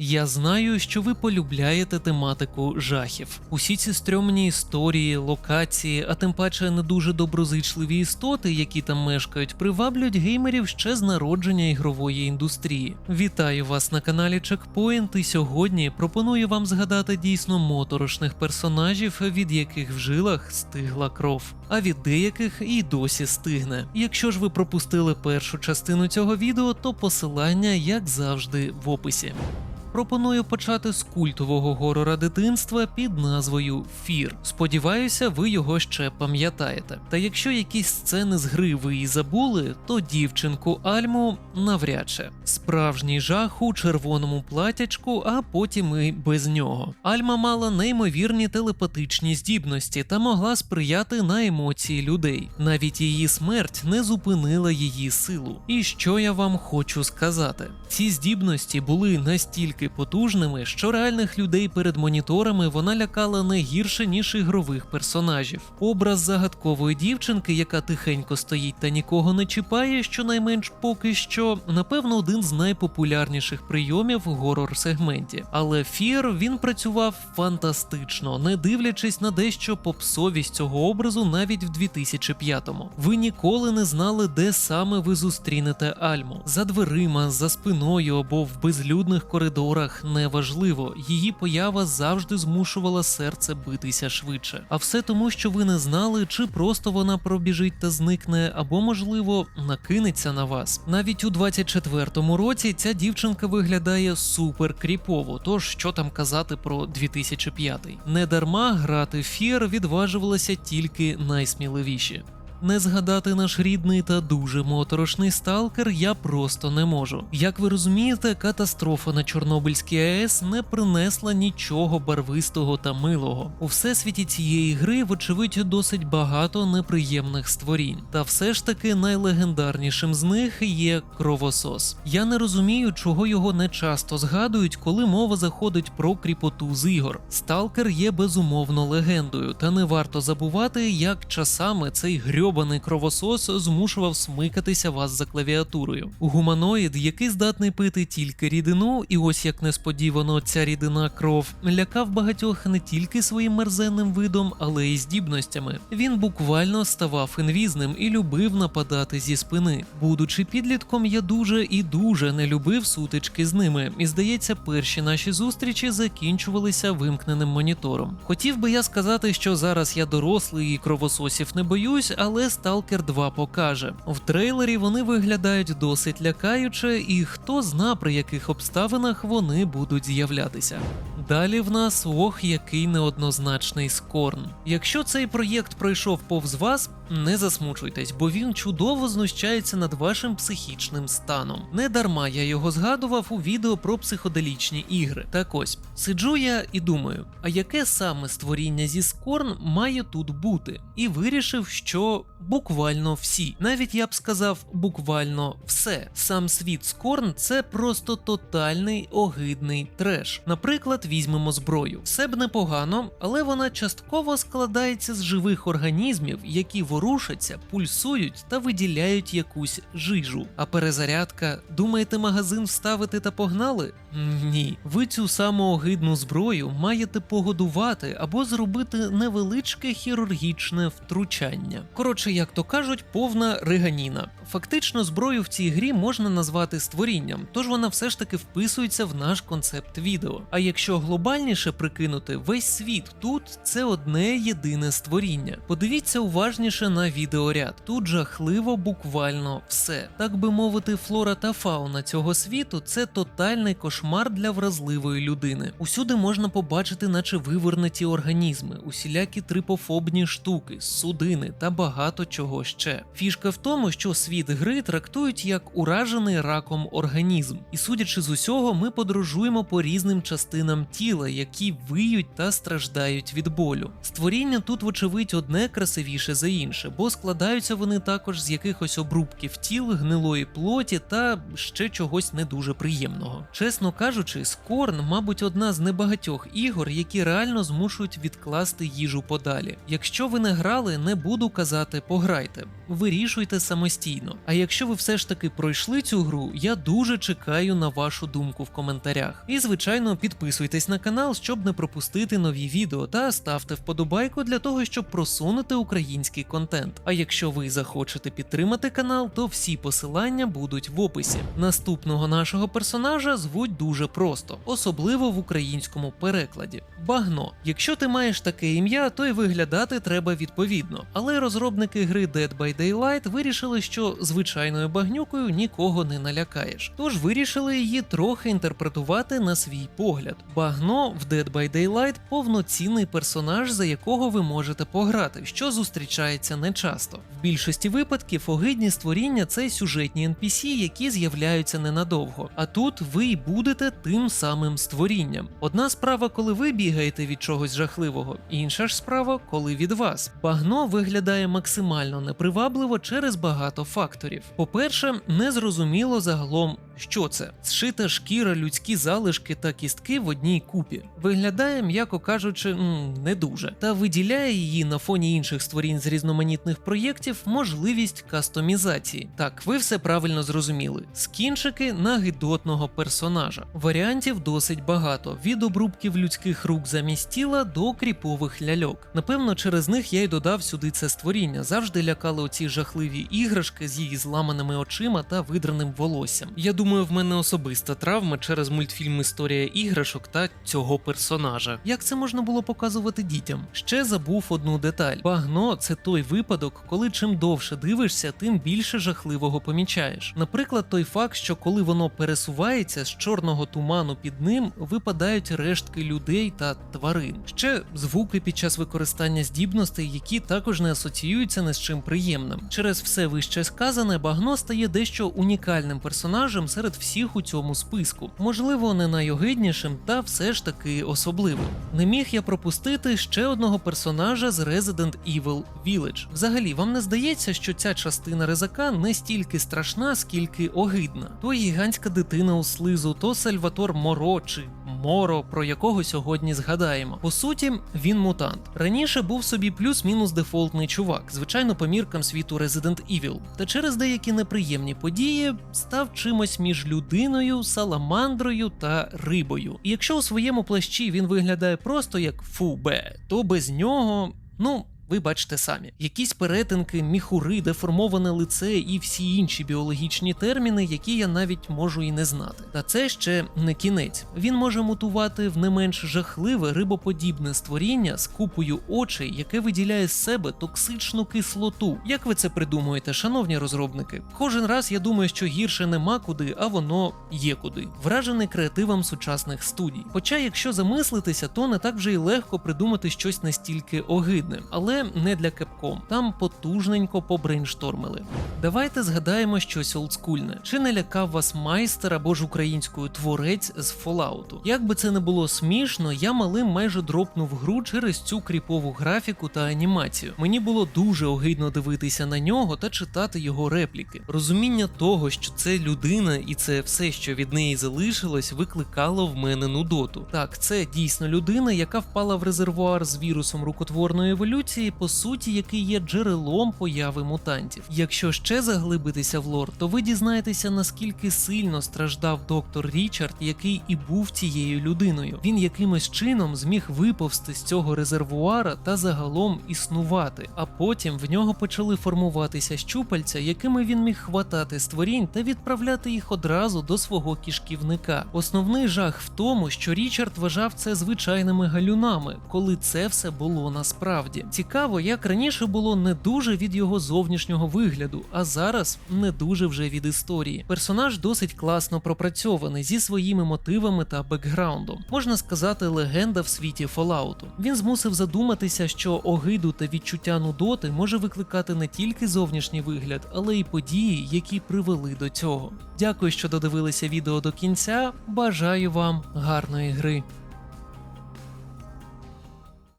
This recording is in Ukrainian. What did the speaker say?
Я знаю, що ви полюбляєте тематику жахів. Усі ці стрьомні історії, локації, а тим паче не дуже доброзичливі істоти, які там мешкають, приваблюють геймерів ще з народження ігрової індустрії. Вітаю вас на каналі Checkpoint і сьогодні пропоную вам згадати дійсно моторошних персонажів, від яких в жилах стигла кров, а від деяких і досі стигне. Якщо ж ви пропустили першу частину цього відео, то посилання, як завжди, в описі. Пропоную почати з культового горора дитинства під назвою Фір. Сподіваюся, ви його ще пам'ятаєте. Та якщо якісь сцени з гри ви і забули, то дівчинку Альму навряд чи. Справжній жах у червоному платячку, а потім і без нього. Альма мала неймовірні телепатичні здібності та могла сприяти на емоції людей. Навіть її смерть не зупинила її силу. І що я вам хочу сказати? Ці здібності були настільки потужними, що реальних людей перед моніторами вона лякала не гірше, ніж ігрових персонажів. Образ загадкової дівчинки, яка тихенько стоїть та нікого не чіпає, щонайменш поки що, напевно, один з найпопулярніших прийомів в горор-сегменті. Але Фір він працював фантастично, не дивлячись на дещо попсовість цього образу навіть в 2005-му. Ви ніколи не знали, де саме ви зустрінете Альму за дверима, за спиною або в безлюдних коридорах неважливо. Її поява завжди змушувала серце битися швидше. А все тому, що ви не знали, чи просто вона пробіжить та зникне, або, можливо, накинеться на вас. Навіть у 24-му році ця дівчинка виглядає супер кріпово. Тож що там казати про 2005-й. Не дарма грати Фір відважувалися тільки найсміливіші. Не згадати наш рідний та дуже моторошний сталкер я просто не можу. Як ви розумієте, катастрофа на Чорнобильській АЕС не принесла нічого барвистого та милого. У всесвіті цієї гри, вочевидь, досить багато неприємних створінь. Та все ж таки найлегендарнішим з них є кровосос. Я не розумію, чого його не часто згадують, коли мова заходить про кріпоту з ігор. Сталкер є безумовно легендою, та не варто забувати, як часами цей грьоб грьобаний кровосос змушував смикатися вас за клавіатурою. Гуманоїд, який здатний пити тільки рідину, і ось як несподівано ця рідина кров лякав багатьох не тільки своїм мерзенним видом, але й здібностями. Він буквально ставав інвізним і любив нападати зі спини. Будучи підлітком, я дуже і дуже не любив сутички з ними, і здається, перші наші зустрічі закінчувалися вимкненим монітором. Хотів би я сказати, що зараз я дорослий і кровососів не боюсь, але але Stalker 2 покаже. В трейлері вони виглядають досить лякаюче, і хто зна при яких обставинах вони будуть з'являтися. Далі в нас ох, який неоднозначний скорн. Якщо цей проєкт пройшов повз вас, не засмучуйтесь, бо він чудово знущається над вашим психічним станом. Не дарма я його згадував у відео про психоделічні ігри. Так ось сиджу я і думаю, а яке саме створіння зі скорн має тут бути? І вирішив, що буквально всі. Навіть я б сказав, буквально все. Сам світ Скорн це просто тотальний огидний треш. Наприклад, візьмемо зброю. Все б непогано, але вона частково складається з живих організмів, які ворушаться, пульсують та виділяють якусь жижу. А перезарядка, думаєте, магазин вставити та погнали? Ні, ви цю саму огидну зброю маєте погодувати або зробити невеличке хірургічне втручання. Коротше, як то кажуть, повна риганіна. Фактично, зброю в цій грі можна назвати створінням, тож вона все ж таки вписується в наш концепт відео. А якщо глобальніше прикинути, весь світ тут це одне єдине створіння. Подивіться уважніше на відеоряд. Тут жахливо буквально все. Так би мовити, флора та фауна цього світу це тотальний кошмар для вразливої людини. Усюди можна побачити, наче вивернуті організми, усілякі трипофобні штуки, судини та багато чого ще. Фішка в тому, що світ гри трактують як уражений раком організм, і судячи з усього, ми подорожуємо по різним частинам тіла, які виють та страждають від болю. Створіння тут, вочевидь, одне красивіше за інше. Інше, бо складаються вони також з якихось обрубків тіл, гнилої плоті та ще чогось не дуже приємного. Чесно кажучи, Скорн, мабуть, одна з небагатьох ігор, які реально змушують відкласти їжу подалі. Якщо ви не грали, не буду казати пограйте, вирішуйте самостійно. А якщо ви все ж таки пройшли цю гру, я дуже чекаю на вашу думку в коментарях. І звичайно, підписуйтесь на канал, щоб не пропустити нові відео, та ставте вподобайку для того, щоб просунути український контент. А якщо ви захочете підтримати канал, то всі посилання будуть в описі. Наступного нашого персонажа звуть дуже просто, особливо в українському перекладі. Багно. Якщо ти маєш таке ім'я, то й виглядати треба відповідно. Але розробники гри Dead by Daylight вирішили, що звичайною багнюкою нікого не налякаєш. Тож вирішили її трохи інтерпретувати на свій погляд. Багно в Dead by Daylight повноцінний персонаж, за якого ви можете пограти, що зустрічається нечасто. В більшості випадків огидні створіння це сюжетні NPC, які з'являються ненадовго. А тут ви й будете тим самим створінням. Одна справа, коли ви бігаєте від чогось жахливого, інша ж справа, коли від вас. Багно виглядає максимально непривабливо через багато факторів. По-перше, незрозуміло загалом. Що це? Зшита шкіра, людські залишки та кістки в одній купі. Виглядає, м'яко кажучи, не дуже. Та виділяє її на фоні інших створінь з різноманітних проєктів можливість кастомізації. Так, ви все правильно зрозуміли. Скінчики на гидотного персонажа. Варіантів досить багато: від обрубків людських рук замість тіла до кріпових ляльок. Напевно, через них я й додав сюди це створіння. Завжди лякали оці жахливі іграшки з її зламаними очима та видраним волоссям. Я думаю, в мене особиста травма через мультфільм Історія іграшок та цього персонажа. Як це можна було показувати дітям? Ще забув одну деталь: багно це той випадок, коли чим довше дивишся, тим більше жахливого помічаєш. Наприклад, той факт, що коли воно пересувається з чорного туману під ним, випадають рештки людей та тварин. Ще звуки під час використання здібностей, які також не асоціюються не з чим приємним. Через все вище сказане, багно стає дещо унікальним персонажем серед всіх у цьому списку. Можливо, не найогиднішим, та все ж таки особливим. Не міг я пропустити ще одного персонажа з Resident Evil Village. Взагалі, вам не здається, що ця частина резака не стільки страшна, скільки огидна. То гігантська дитина у слизу, то Сальватор Моро чи Моро, про якого сьогодні згадаємо. По суті, він мутант. Раніше був собі плюс-мінус дефолтний чувак, звичайно, по міркам світу Resident Evil. Та через деякі неприємні події став чимось між людиною, саламандрою та рибою. І якщо у своєму плащі він виглядає просто як фубе, то без нього, ну. Ви бачите самі, якісь перетинки, міхури, деформоване лице і всі інші біологічні терміни, які я навіть можу і не знати. Та це ще не кінець. Він може мутувати в не менш жахливе рибоподібне створіння з купою очей, яке виділяє з себе токсичну кислоту. Як ви це придумуєте, шановні розробники? Кожен раз я думаю, що гірше нема куди, а воно є куди. Вражений креативом сучасних студій. Хоча, якщо замислитися, то не так вже й легко придумати щось настільки огидне, але не для Capcom. Там потужненько побрейнштормили. Давайте згадаємо щось олдскульне. Чи не лякав вас майстер або ж українською творець з Fallout? Як би це не було смішно, я малим майже дропнув гру через цю кріпову графіку та анімацію. Мені було дуже огидно дивитися на нього та читати його репліки. Розуміння того, що це людина і це все, що від неї залишилось, викликало в мене нудоту. Так, це дійсно людина, яка впала в резервуар з вірусом рукотворної еволюції, по суті, який є джерелом появи мутантів. Якщо ще заглибитися в лор, то ви дізнаєтеся, наскільки сильно страждав доктор Річард, який і був цією людиною. Він якимось чином зміг виповзти з цього резервуара та загалом існувати. А потім в нього почали формуватися щупальця, якими він міг хватати створінь та відправляти їх одразу до свого кишківника. Основний жах в тому, що Річард вважав це звичайними галюнами, коли це все було насправді. Цікаво, як раніше було не дуже від його зовнішнього вигляду, а зараз не дуже вже від історії. Персонаж досить класно пропрацьований зі своїми мотивами та бекграундом. Можна сказати, легенда в світі Фоллауту. Він змусив задуматися, що огиду та відчуття нудоти може викликати не тільки зовнішній вигляд, але й події, які привели до цього. Дякую, що додивилися відео до кінця. Бажаю вам гарної гри.